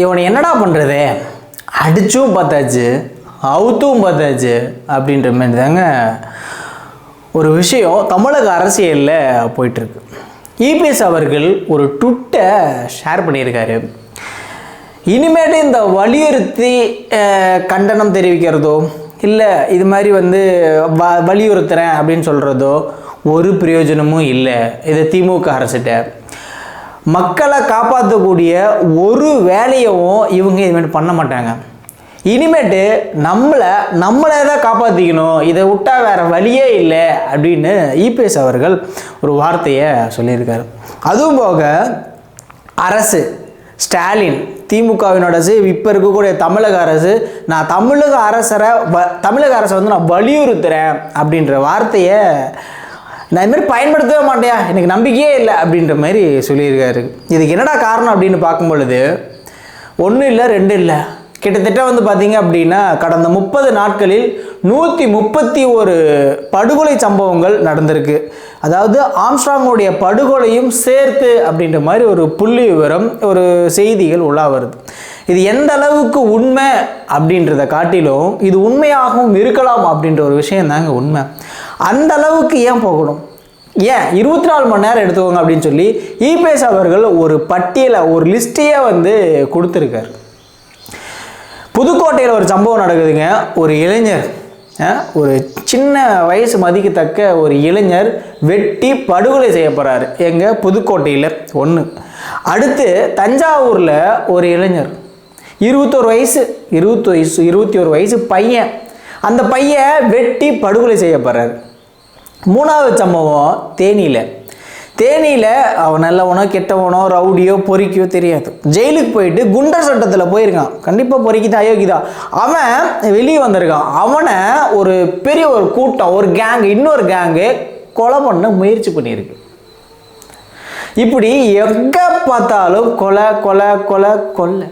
இவனை என்னடா பண்ணுறது அடிச்சும் பார்த்தாச்சு அவுத்தும் பார்த்தாச்சு அப்படின்ற மாதிரி தாங்க ஒரு விஷயம் தமிழக அரசியலில் போயிட்டுருக்கு. இபிஎஸ் அவர்கள் ஒரு ட்விட்டை ஷேர் பண்ணியிருக்காரு. இனிமேட்டு இந்த வலியுறுத்தி கண்டனம் தெரிவிக்கிறதோ இல்லை இது மாதிரி வந்து வ வலியுறுத்துறேன் அப்படின்னு சொல்கிறதோ ஒரு பிரயோஜனமும் இல்லை. இது திமுக அரசிட்ட. மக்களை காப்பாற்றக்கூடிய ஒரு வேலையவும் இவங்க இனிமேட்டு பண்ண மாட்டாங்க. இனிமேட்டு நம்மளை நம்மளே தான் காப்பாற்றிக்கணும் இதை விட்டா வேறு வழியே இல்லை அப்படின்னு இபிஎஸ் அவர்கள் ஒரு வார்த்தையை சொல்லியிருக்காரு. அதுவும் போக அரசு ஸ்டாலின் திமுகவின் அரசு இப்போ இருக்கக்கூடிய தமிழக அரசு நான் தமிழக அரசரை வ தமிழக அரசை வந்து நான் வலியுறுத்துகிறேன் அப்படின்ற வார்த்தையை நான் இதுமாரி பயன்படுத்தவே மாட்டேயா எனக்கு நம்பிக்கையே இல்லை அப்படின்ற மாதிரி சொல்லியிருக்காரு. இதுக்கு என்னடா காரணம் அப்படின்னு பார்க்கும் பொழுது ஒன்றும் இல்லை ரெண்டு இல்லை. கிட்டத்தட்ட வந்து பார்த்தீங்க அப்படின்னா கடந்த முப்பது நாட்களில் நூற்றி முப்பத்தி ஒரு படுகொலை சம்பவங்கள் நடந்திருக்கு. அதாவது ஆம்ஸ்ட்ராங்கோடைய படுகொலையும் சேர்த்து அப்படின்ற மாதிரி ஒரு புள்ளி விவரம் ஒரு செய்திகள் உள்ளா வருது. இது எந்த அளவுக்கு உண்மை அப்படின்றத காட்டிலும் இது உண்மையாகவும் இருக்கலாம் அப்படின்ற ஒரு விஷயம் தாங்க உண்மை. அந்த அளவுக்கு ஏன் போகணும்? ஏன்? இருபத்தி நாலு மணி நேரம் எடுத்துக்கோங்க அப்படின்னு சொல்லி இபிஎஸ் அவர்கள் ஒரு பட்டியலை ஒரு லிஸ்ட்டையே வந்து கொடுத்துருக்காரு. புதுக்கோட்டையில் ஒரு சம்பவம் நடக்குதுங்க. ஒரு இளைஞர் ஒரு சின்ன வயசு மதிக்கத்தக்க ஒரு இளைஞர் வெட்டி படுகொலை செய்யப்படுறாரு எங்கள் புதுக்கோட்டையில். ஒன்று அடுத்து தஞ்சாவூரில் ஒரு இளைஞர் இருபத்தோரு வயசு இருபத்தி வயசு இருபத்தி ஒரு வயசு பையன். அந்த பையன் வெட்டி படுகொலை செய்யப்படுறாரு மூணாவது சம்பவம் தேனியில். தேனியில் அவன் நல்லவனோ கெட்டவனோ ரவுடியோ பொறிக்கியோ தெரியாது. ஜெயிலுக்கு போயிட்டு குண்டர் சட்டத்தில் போயிருக்கான். கண்டிப்பாக பொறிக்கிதான் அயோக்கிதான் அவன் வெளியே வந்திருக்கான். அவனை ஒரு பெரிய ஒரு கூட்டம் ஒரு கேங் இன்னொரு கேங்கு கொலை பண்ண முயற்சி பண்ணியிருக்கு. இப்படி எங்கே பார்த்தாலும் கொலை கொலை கொலை கொலை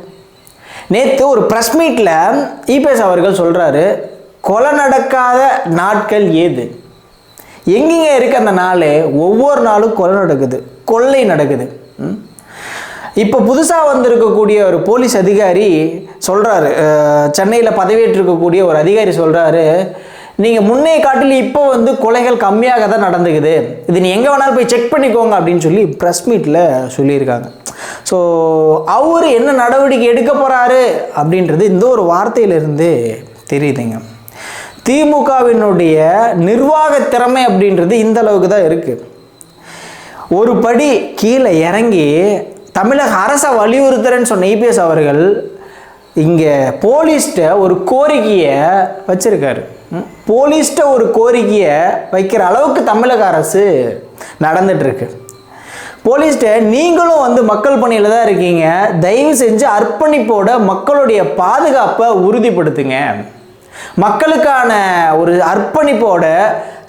நேற்று ஒரு ப்ரெஸ் மீட்டில் இபிஎஸ் அவர்கள் சொல்கிறாரு கொலை நடக்காத நாட்கள் ஏது? எங்கெங்கே இருக்கு அந்த நாள்? ஒவ்வொரு நாளும் கொலை நடக்குது. கொள்ளை நடக்குது. ம்? இப்போ புதுசாக வந்திருக்கக்கூடிய ஒரு போலீஸ் அதிகாரி சொல்கிறாரு சென்னையில் பதவியேற்றிருக்கக்கூடிய ஒரு அதிகாரி சொல்கிறாரு நீங்கள் முன்னே காட்டில் இப்போ வந்து கொலைகள் கம்மியாக தான் நடந்துக்குது. இது நீ எங்கே வேணாலும் போய் செக் பண்ணிக்கோங்க அப்படின்னு சொல்லி ப்ரெஸ் மீட்டில் சொல்லியிருக்காங்க. ஸோ அவர் என்ன நடவடிக்கை எடுக்க போகிறாரு அப்படின்றது இந்த ஒரு வார்த்தையிலிருந்து தெரியுதுங்க. திமுகவினுடைய நிர்வாக திறமை அப்படின்றது இந்த அளவுக்கு தான் இருக்குது ஒரு படி கீழே இறங்கி தமிழக அரசை வலியுறுத்துறேன்னு சொன்ன இபிஎஸ் அவர்கள் இங்கே போலீஸ்கிட்ட ஒரு கோரிக்கையை வச்சிருக்காரு. போலீஸ்ட்ட போலீஸ்கிட்ட ஒரு கோரிக்கையை வைக்கிற அளவுக்கு தமிழக அரசு நடந்துகிட்ருக்கு இருக்கு போலீஸ்கிட்ட நீங்களும் வந்து மக்கள் பணியில் தான் இருக்கீங்க. தயவு செஞ்சு அர்ப்பணிப்போட மக்களுடைய பாதுகாப்பை உறுதிப்படுத்துங்க. மக்களுக்கான ஒரு அர்ப்பணிப்போட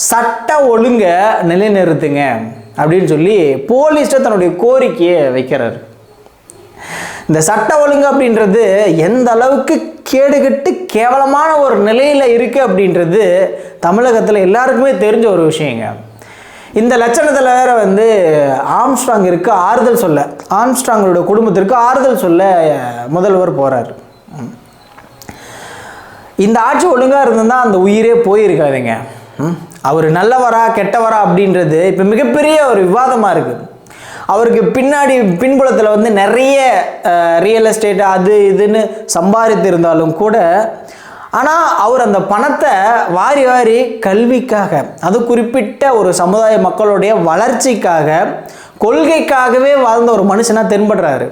சட்ட ஒழுங்க நிலைநிறுத்துங்க அப்படின்னு சொல்லி போலீஸ்ட தன்னுடைய கோரிக்கையை வைக்கிறார். இந்த சட்ட ஒழுங்கு அப்படின்றது எந்த அளவுக்கு கேடுகட்டு கேவலமான ஒரு நிலையில் இருக்குது அப்படின்றது தமிழகத்தில் எல்லாருக்குமே தெரிஞ்ச ஒரு விஷயங்க. இந்த லட்சணத்தில் வேற வந்து ஆம்ஸ்ட்ராங் இருக்கு ஆறுதல் சொல்ல. ஆம்ஸ்ட்ராங்களோட குடும்பத்திற்கு ஆறுதல் சொல்ல முதல்வர் போகிறார் இந்த ஆட்சி ஒழுங்காக இருந்திருந்தா அந்த உயிரே போயிருக்காதுங்க. அவர் நல்லவரா கெட்டவரா அப்படின்றது இப்போ மிகப்பெரிய ஒரு விவாதமாக இருக்குது அவருக்கு பின்னாடி பின்புலத்தில் வந்து நிறைய ரியல் எஸ்டேட் அது இதுன்னு சம்பாதித்து இருந்தாலும் கூட ஆனால் அவர் அந்த பணத்தை வாரி வாரி கல்விக்காக அது குறிப்பிட்ட ஒரு சமுதாய மக்களுடைய வளர்ச்சிக்காக கொள்கைக்காகவே வாழ்ந்த ஒரு மனுஷனாக தென்படுறாரு.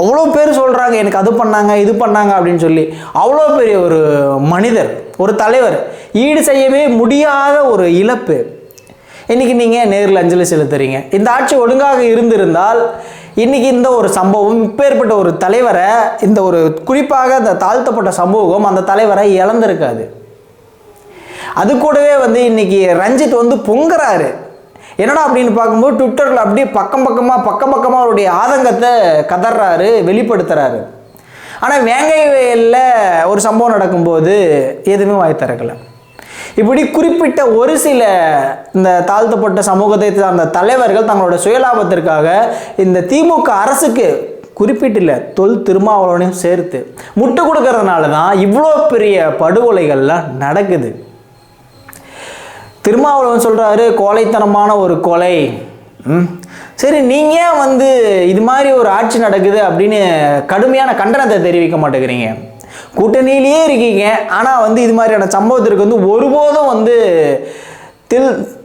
அவ்வளோ பேர் சொல்கிறாங்க எனக்கு அது பண்ணாங்க இது பண்ணாங்க அப்படின்னு சொல்லி அவ்வளோ பெரிய ஒரு மனிதர் ஒரு தலைவர் ஈடு செய்யவே முடியாத ஒரு இழப்பு. இன்னைக்கு நீங்கள் நேரில் அஞ்சலி செலுத்துறீங்க. இந்த ஆட்சி ஒழுங்காக இருந்திருந்தால் இன்னைக்கு இந்த ஒரு சம்பவம் இப்பேற்பட்ட ஒரு தலைவரை இந்த ஒரு குறிப்பாக இந்த தாழ்த்தப்பட்ட சமூகம் அந்த தலைவரை இழந்திருக்காது. அது கூடவே வந்து இன்றைக்கி ரஞ்சித் வந்து பொங்குறாரு. என்னடா அப்படின்னு பார்க்கும்போது ட்விட்டரில் அப்படியே பக்கம் பக்கமாக பக்கம் பக்கமாக அவருடைய ஆதங்கத்தை கதறாரு வெளிப்படுத்துறாரு. ஆனால் வேங்கை வயலில் ஒரு சம்பவம் நடக்கும்போது எதுவுமே வாய் திறக்கலை. இப்படி குறிப்பிட்ட ஒரு சில இந்த தாழ்த்தப்பட்ட சமூகத்தை சார்ந்த தலைவர்கள் தங்களோட சுயலாபத்திற்காக இந்த திமுக அரசுக்கு குறிப்பிட்டில்ல தொல் திருமாவளவனையும் சேர்த்து முட்டு கொடுக்கறதுனால தான் இவ்வளோ பெரிய படுகொலைகள்லாம் நடக்குது. திருமாவளவன் சொல்கிறாரு கோழைத்தனமான ஒரு கொலை. ம்? சரி நீங்கள் ஏன் வந்து இது மாதிரி ஒரு ஆட்சி நடக்குது அப்படின்னு கடுமையான கண்டனத்தை தெரிவிக்க மாட்டேங்கிறீங்க. கூட்டணியிலேயே இருக்கீங்க. ஆனால் வந்து இது மாதிரியான சம்பவத்திற்கு வந்து ஒருபோதும் வந்து தில்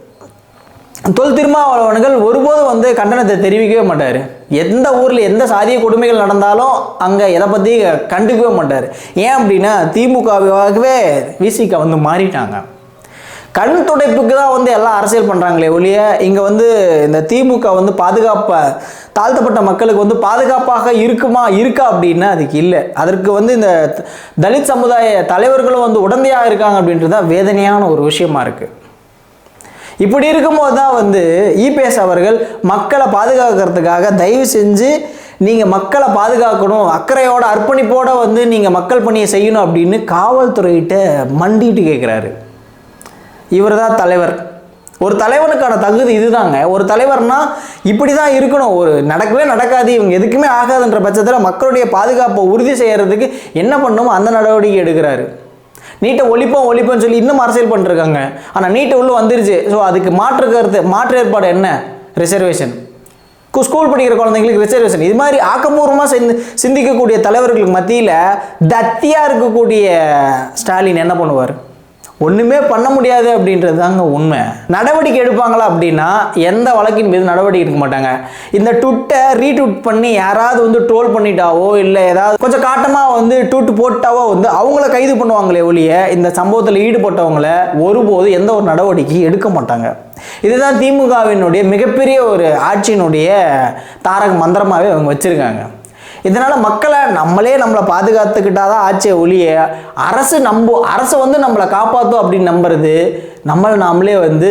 தொல் திருமாவளவன்கள் ஒருபோதும் வந்து கண்டனத்தை தெரிவிக்கவே மாட்டார். எந்த ஊரில் எந்த சாதிய கொடுமைகள் நடந்தாலும் அங்கே எதை பற்றி கண்டுக்கவே மாட்டார். ஏன் அப்படின்னா திமுகவாகவே விசிக வந்து மாறிட்டாங்க. கண் துடைப்புக்கு தான் வந்து எல்லாம் அரசியல் பண்ணுறாங்களே ஒழிய இங்கே வந்து இந்த திமுக வந்து பாதுகாப்பை தாழ்த்தப்பட்ட மக்களுக்கு வந்து பாதுகாப்பாக இருக்குமா இருக்கா அப்படின்னா அதுக்கு இல்லை. அதற்கு வந்து இந்த தலித் சமுதாய தலைவர்களும் வந்து உடந்தையாக இருக்காங்க அப்படின்றது தான் வேதனையான ஒரு விஷயமா இருக்குது இப்படி இருக்கும்போது தான் வந்து இபிஎஸ் அவர்கள் மக்களை பாதுகாக்கிறதுக்காக தயவு செஞ்சு நீங்கள் மக்களை பாதுகாக்கணும் அக்கறையோட அர்ப்பணிப்போடு வந்து நீங்கள் மக்கள் பணியை செய்யணும் அப்படின்னு காவல்துறையிட்ட மண்டிட்டு கேட்குறாரு இவர் தான் தலைவர். ஒரு தலைவனுக்கான தகுதி இதுதாங்க. ஒரு தலைவர்னா இப்படி தான் இருக்கணும். ஒரு நடக்கவே நடக்காது. இவங்க எதுக்குமே ஆகாதுன்ற பட்சத்தில் மக்களுடைய பாதுகாப்பை உறுதி செய்கிறதுக்கு என்ன பண்ணணுமோ அந்த நடவடிக்கை எடுக்கிறாரு. நீட்டை ஒழிப்போம் ஒழிப்போம்னு சொல்லி இன்னும் அரசியல் பண்ணிருக்காங்க. ஆனால் நீட்டை உள்ளே வந்துருச்சு. ஸோ அதுக்கு மாற்று கருத்து மாற்று ஏற்பாடு என்ன? ரிசர்வேஷன் ஸ்கூல் படிக்கிற குழந்தைங்களுக்கு ரிசர்வேஷன் இது மாதிரி ஆக்கப்பூர்வமாக சிந்தி சிந்திக்கக்கூடிய தலைவர்களுக்கு மத்தியில் தத்தியாக இருக்கக்கூடிய ஸ்டாலின் என்ன பண்ணுவார்? ஒன்றுமே பண்ண முடியாது அப்படின்றது தாங்க உண்மை. நடவடிக்கை எடுப்பாங்களா அப்படின்னா எந்த வழக்கின் மீது நடவடிக்கை எடுக்க மாட்டாங்க. இந்த ட்விட்டை ரீட்வீட் பண்ணி யாராவது வந்து ட்ரோல் பண்ணிட்டாவோ இல்லை ஏதாவது கொஞ்சம் காட்டமாக வந்து ட்விட் போட்டாவோ வந்து அவங்கள கைது பண்ணுவாங்களே ஒழிய இந்த சம்பவத்தில் ஈடுபட்டவங்கள ஒருபோது எந்த ஒரு நடவடிக்கையும் எடுக்க மாட்டாங்க. இதுதான் திமுகவினுடைய மிகப்பெரிய ஒரு ஆட்சியினுடைய தாரக மந்திரமாகவே அவங்க வச்சுருக்காங்க. இதனால் மக்களை நம்மளே நம்மளை பாதுகாத்துக்கிட்டாதான் ஆட்சியை ஒழிய அரசு நம்ப அரசு வந்து நம்மளை காப்பாற்றும் அப்படின்னு நம்புறது நம்மளை நாமளே வந்து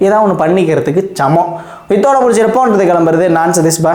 ஏதாவது ஒன்று பண்ணிக்கிறதுக்கு சமம். இத்தோட முடிச்சிருப்போன்றது கிளம்புறது நான் சதீஷ்பா